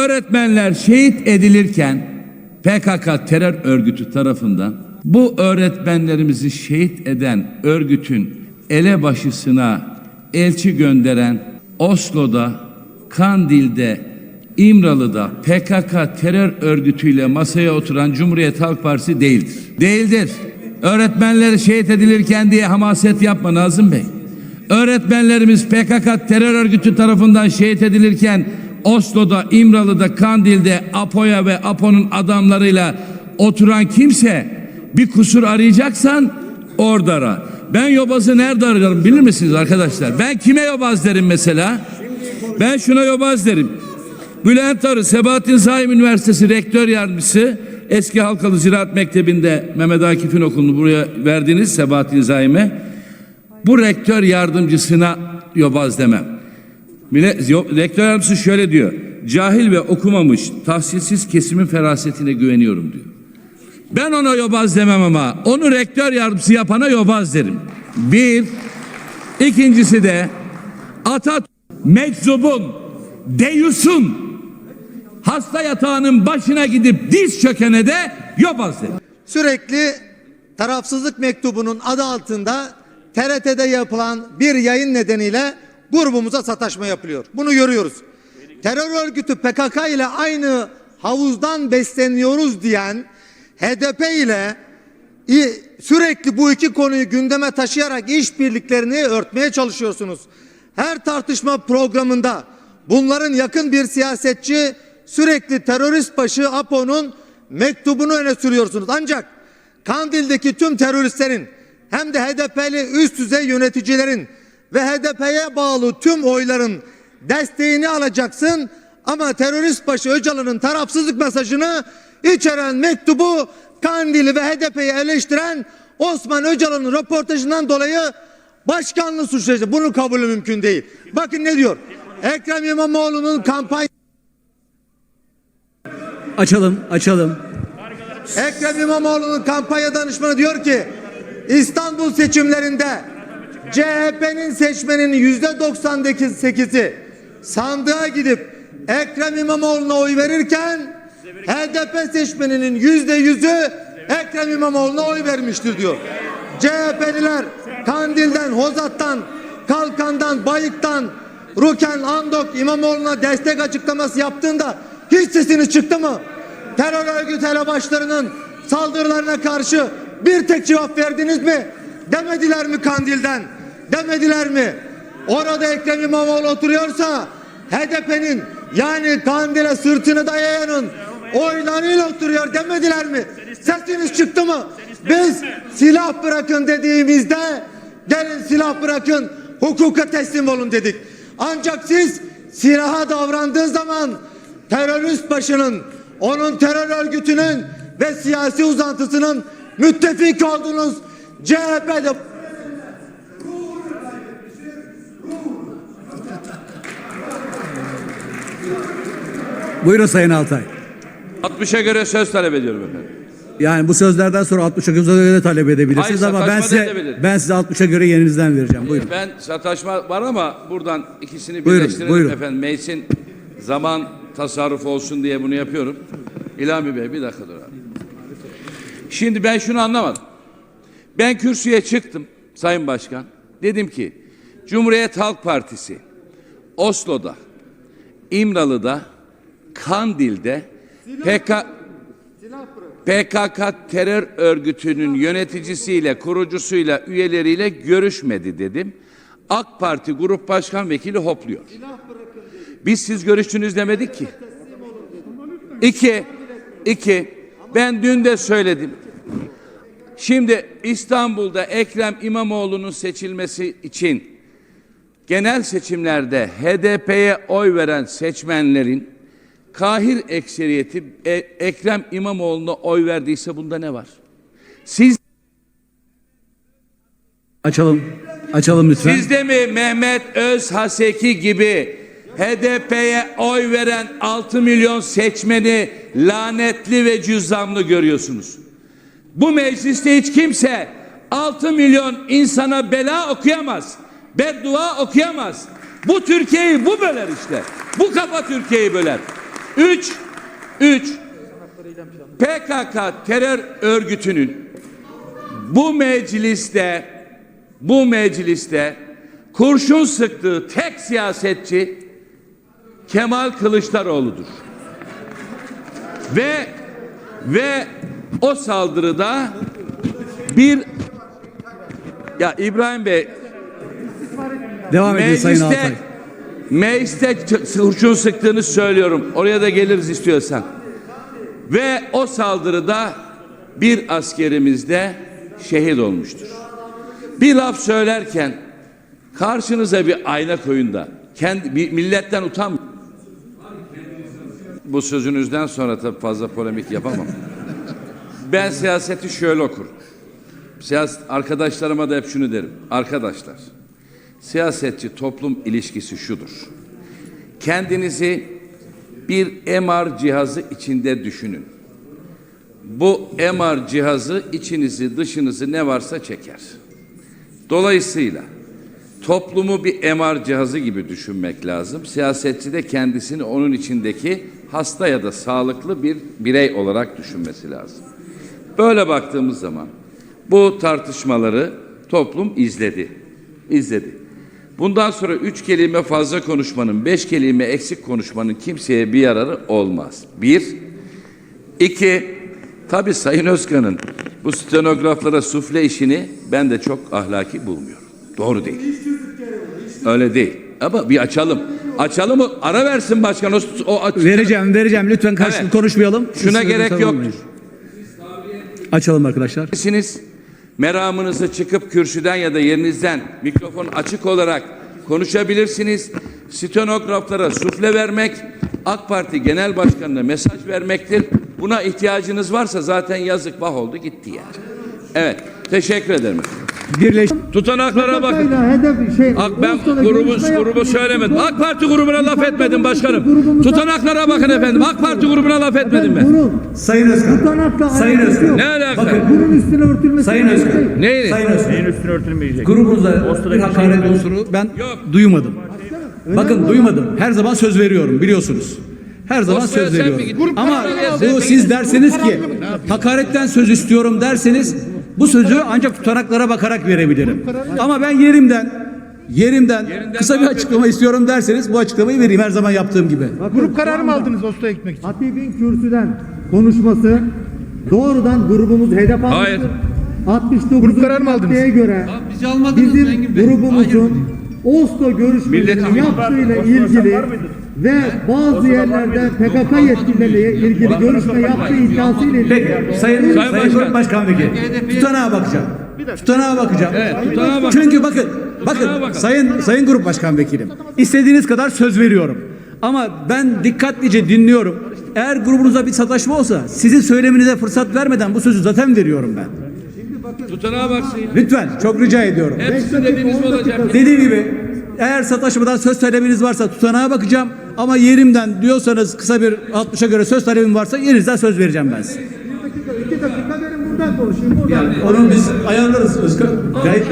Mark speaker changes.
Speaker 1: Öğretmenler şehit edilirken PKK terör örgütü tarafından bu öğretmenlerimizi şehit eden örgütün elebaşısına elçi gönderen Oslo'da, Kandil'de, İmralı'da PKK terör örgütüyle masaya oturan Cumhuriyet Halk Partisi değildir. Değildir. Öğretmenleri şehit edilirken diye hamaset yapma Nazım Bey. Öğretmenlerimiz PKK terör örgütü tarafından şehit edilirken Oslo'da, İmralı'da, Kandil'de APO'ya ve APO'nun adamlarıyla oturan kimse bir kusur arayacaksan orada ara. Ben yobazı nerede ararım bilir misiniz arkadaşlar? Ben kime yobaz derim mesela? Ben şuna yobaz derim. Bülent Arı, Sebahattin Zaim Üniversitesi Rektör Yardımcısı, eski Halkalı Ziraat Mektebi'nde Mehmet Akif'in okulunu buraya verdiniz Sebahattin Zaim'e. Bu rektör yardımcısına yobaz demem. Rektör yardımcısı şöyle diyor. Cahil ve okumamış, tahsilsiz kesimin ferasetine güveniyorum diyor. Ben ona yobaz demem ama onu rektör yardımcısı yapana yobaz derim. Bir. İkincisi de Atat meczubun, deyusun hasta yatağının başına gidip diz çökene de yobaz derim.
Speaker 2: Sürekli tarafsızlık mektubunun adı altında TRT'de yapılan bir yayın nedeniyle grubumuza sataşma yapılıyor. Bunu görüyoruz. Terör örgütü PKK ile aynı havuzdan besleniyoruz diyen HDP ile sürekli bu iki konuyu gündeme taşıyarak işbirliklerini örtmeye çalışıyorsunuz. Her tartışma programında bunların yakın bir siyasetçi sürekli terörist başı APO'nun mektubunu öne sürüyorsunuz. Ancak Kandil'deki tüm teröristlerin hem de HDP'li üst düzey yöneticilerin ve HDP'ye bağlı tüm oyların desteğini alacaksın ama terörist başı Öcalan'ın tarafsızlık mesajını içeren mektubu Kandil'i ve HDP'yi eleştiren Osman Öcalan'ın röportajından dolayı başkanlığı suçlayacak. Bunun kabulü mümkün değil. Bakın ne diyor? Ekrem İmamoğlu'nun kampanya
Speaker 3: Açalım, açalım.
Speaker 2: Ekrem İmamoğlu'nun kampanya danışmanı diyor ki İstanbul seçimlerinde CHP'nin seçmeninin yüzde 98'i sandığa gidip Ekrem İmamoğlu'na oy verirken HDP seçmeninin yüzde yüzü Ekrem İmamoğlu'na oy vermiştir diyor. CHP'liler Kandil'den, Hozat'tan, Kalkan'dan, Bayık'tan, Ruken, Andok İmamoğlu'na destek açıklaması yaptığında hiç sesiniz çıktı mı? terör örgütü elebaşlarının saldırılarına karşı bir tek cevap verdiniz mi? Demediler mi Kandil'den? Demediler mi? Orada Ekrem İmamoğlu oturuyorsa HDP'nin yani Kandil'e sırtını dayayanın oylarıyla oturuyor demediler mi? Sesiniz çıktı mı? Biz silah bırakın dediğimizde gelin silah bırakın hukuka teslim olun dedik. Ancak siz silaha davrandığı zaman terörist başının, onun terör örgütünün ve siyasi uzantısının müttefik olduğunuz CHP'de
Speaker 3: Buyurun Sayın Altay.
Speaker 1: 60'a göre söz talep ediyorum efendim.
Speaker 3: Yani bu sözlerden sonra 60'a göre talep edebilirsiniz
Speaker 1: Hayır,
Speaker 3: ama ben size ben size 60'a göre yeninizden vereceğim. Buyurun.
Speaker 1: Ben sataşma var ama buradan ikisini
Speaker 3: Buyurun,
Speaker 1: birleştirelim
Speaker 3: buyurun.
Speaker 1: efendim. Meclisin zaman tasarrufu olsun diye bunu yapıyorum. İlhami Bey bir dakika dur abi. Şimdi ben şunu anlamadım. Ben kürsüye çıktım Sayın Başkan. Dedim ki Cumhuriyet Halk Partisi Oslo'da, İmralı'da, Kandil'de PK, PKK terör örgütünün yöneticisiyle, kurucusuyla, üyeleriyle görüşmedi dedim. AK Parti Grup Başkan Vekili hopluyor. Biz siz görüştünüz demedik ki. İki, iki, ben dün de söyledim. Şimdi İstanbul'da Ekrem İmamoğlu'nun seçilmesi için genel seçimlerde HDP'ye oy veren seçmenlerin kahir ekseriyeti e- Ekrem İmamoğlu'na oy verdiyse bunda ne var? Siz
Speaker 3: Açalım. Açalım lütfen.
Speaker 1: Siz de mi Mehmet Özhaseki gibi HDP'ye oy veren 6 milyon seçmeni lanetli ve cüzdanlı görüyorsunuz? Bu mecliste hiç kimse 6 milyon insana bela okuyamaz. Beddua okuyamaz. Bu Türkiye'yi bu böler işte. Bu kafa Türkiye'yi böler. Üç, üç, PKK terör örgütünün bu mecliste bu mecliste kurşun sıktığı tek siyasetçi Kemal Kılıçdaroğlu'dur. Ve ve o saldırıda bir ya İbrahim Bey
Speaker 3: Devam edin Sayın Altay.
Speaker 1: mecliste kurşun sıktığını söylüyorum. Oraya da geliriz istiyorsan. Ve o saldırıda bir askerimiz de şehit olmuştur. Bir laf söylerken karşınıza bir ayna koyun da kendi bir milletten utan. Bu sözünüzden sonra tabii fazla polemik yapamam. Ben siyaseti şöyle okurum. Siyaset arkadaşlarıma da hep şunu derim. Arkadaşlar, siyasetçi toplum ilişkisi şudur. Kendinizi bir MR cihazı içinde düşünün. Bu MR cihazı içinizi dışınızı ne varsa çeker. Dolayısıyla toplumu bir MR cihazı gibi düşünmek lazım. Siyasetçi de kendisini onun içindeki hasta ya da sağlıklı bir birey olarak düşünmesi lazım. Böyle baktığımız zaman bu tartışmaları toplum izledi. İzledi. Bundan sonra üç kelime fazla konuşmanın, beş kelime eksik konuşmanın kimseye bir yararı olmaz. Bir, iki, tabi Sayın Özkan'ın bu stenograflara sufle işini ben de çok ahlaki bulmuyorum. Doğru değil. Öyle değil. Ama bir açalım. Açalım mı? Ara versin başkan. O, o aç-
Speaker 3: Vereceğim vereceğim lütfen karşılıklı
Speaker 1: Evet.
Speaker 3: konuşmayalım.
Speaker 1: Şuna
Speaker 3: Siz
Speaker 1: gerek
Speaker 3: sözünüzü
Speaker 1: yoktur.
Speaker 3: almayın. Açalım arkadaşlar.
Speaker 1: Siz meramınızı çıkıp kürsüden ya da yerinizden mikrofon açık olarak konuşabilirsiniz. Stenograflara sufle vermek AK Parti Genel Başkanı'na mesaj vermektir. Buna ihtiyacınız varsa zaten yazık vah oldu gitti yani. Evet teşekkür ederim.
Speaker 3: Birleş
Speaker 1: Tutanaklara bakın.
Speaker 4: hedef şey
Speaker 1: Ak ben grubu, grubu söylemedim. AK Parti grubuna laf etmedim başkanım. Tutanaklara bakın efendim. AK Parti grubuna laf etmedim ben.
Speaker 3: Sayın Özkan. Sayın
Speaker 4: alakası
Speaker 3: Özkan.
Speaker 1: Ne alaka?
Speaker 3: Bakın
Speaker 4: Bunun üstüne örtülmesi
Speaker 3: Sayın Özkan.
Speaker 4: değil.
Speaker 1: Neyi?
Speaker 3: Sayın Özkan.
Speaker 5: Neyin üstüne örtülmeyecek?
Speaker 3: Grubunuza
Speaker 5: Postadaki
Speaker 3: bir hakaret
Speaker 5: şey-
Speaker 3: unsuru ben
Speaker 1: Yok.
Speaker 3: duymadım. Bakın duymadım. Her zaman söz veriyorum biliyorsunuz. Her zaman söz veriyorum. Ama bu siz derseniz ki hakaretten söz istiyorum derseniz bu sözü ancak tutanaklara bakarak verebilirim. Ama ben yerimden yerimden kısa bir açıklama istiyorum derseniz bu açıklamayı vereyim her zaman yaptığım gibi.
Speaker 6: Grup kararı mı aldınız Oslo'ya gitmek için?
Speaker 4: Hatip'in kürsüden konuşması doğrudan grubumuz hedef almıştır.
Speaker 1: Hayır.
Speaker 4: 69.
Speaker 6: Grup kararı mı aldınız?
Speaker 4: göre bizim grubumuzun Oslo görüşmesini yaptığıyla ilgili ve bazı yerlerden PKK yetkilileriyle ilgili görüşme yaptığı iddiasıyla ilgili
Speaker 3: Peki Sayın,
Speaker 1: Sayın
Speaker 3: Sayın,
Speaker 1: Başkan.
Speaker 3: Grup Başkan Vekili. Tutanağa bakacağım. Tutanağa bakacağım.
Speaker 1: Evet, tutanağa bakın.
Speaker 3: Çünkü bakın, bakın
Speaker 1: bakın.
Speaker 3: Sayın Sayın Grup Başkan Vekilim. İstediğiniz kadar söz veriyorum. Ama ben dikkatlice dinliyorum. Eğer grubunuza bir sataşma olsa sizin söyleminize fırsat vermeden bu sözü zaten veriyorum ben.
Speaker 1: Tutanağa baksın.
Speaker 3: Lütfen çok rica ediyorum.
Speaker 1: Hepsi dediğiniz olacak?
Speaker 3: Dediğim gibi eğer sataşmadan söz talebiniz varsa tutanağa bakacağım. Ama yerimden diyorsanız kısa bir 60'a göre söz talebim varsa yerinizden söz vereceğim ben size.
Speaker 4: İki dakika verin buradan konuşayım. Buradan.
Speaker 3: Onu biz ayarlarız Özkan. Gayet